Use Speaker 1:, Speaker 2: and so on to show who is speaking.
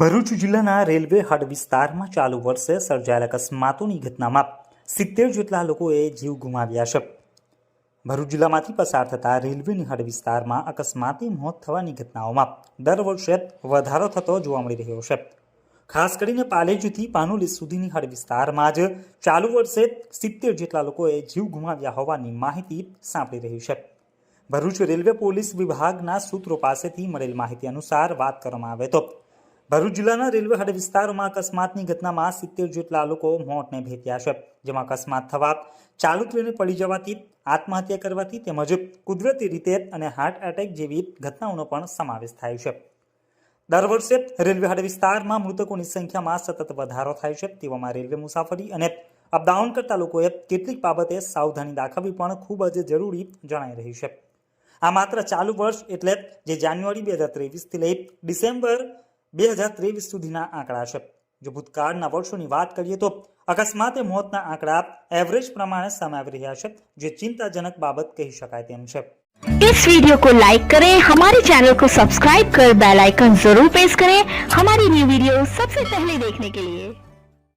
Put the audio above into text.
Speaker 1: ભરૂચ જિલ્લાના રેલવે હડ વિસ્તારમાં ચાલુ વર્ષે સર્જાયેલ અકસ્માતોની ઘટનામાં સિત્તેર જેટલા લોકોએ જીવ ગુમાવ્યા છે. ભરૂચ જિલ્લામાંથી પસાર થતા રેલવેની હડ વિસ્તારમાં અકસ્માતી મોત થવાની ઘટનાઓમાં દર વર્ષે વધારો થતો જોવા મળી રહ્યો છે. ખાસ કરીને પાલેજથી પાનોલી સુધીની હડ વિસ્તારમાં જ ચાલુ વર્ષે સિત્તેર જેટલા લોકોએ જીવ ગુમાવ્યા હોવાની માહિતી સાંપડી રહી છે. ભરૂચ રેલવે પોલીસ વિભાગના સૂત્રો પાસેથી મળેલ માહિતી અનુસાર વાત કરવામાં આવે તો ભરૂચ જિલ્લાના રેલવે હડ વિસ્તારોમાં અકસ્માતની ઘટનામાં સિત્તેર જેટલા લોકો મોતને ભેટ્યા છે. જેમાં અકસ્માત થવા ચાલુ ટ્રેને પડી જવાથી, આત્મહત્યા કરવાથી તેમજ કુદરતી રીતે અને હાર્ટ એટેક જેવી ઘટનાઓનો પણ સમાવેશ થાય છે. દર વર્ષે રેલવે હડ વિસ્તારમાં મૃતકોની સંખ્યામાં સતત વધારો થાય છે. તેવામાં રેલવે મુસાફરી અને અપડાઉન કરતા લોકોએ કેટલીક બાબતે સાવધાની દાખવવી પણ ખૂબ જ જરૂરી જણાઈ રહી છે. આ માત્ર ચાલુ વર્ષ એટલે જે જાન્યુઆરી બે હજાર ત્રેવીસથી લઈ ડિસેમ્બર બે હજાર ત્રેવીસ સુધીના આંકડા છે જો ભૂતકાળના વર્ષોની વાત કરીએ તો અકસ્માતે મોતના આંકડા એવરેજ પ્રમાણે સામે આવી રહ્યા છે જે ચિંતાજનક બાબત કહી શકાય તેમ છે
Speaker 2: इस वीडियो को लाइक करें हमारे चैनल को सब्सक्राइब कर बेल आइकन जरूर प्रेस करें हमारी न्यू वीडियो सबसे पहले देखने के लिए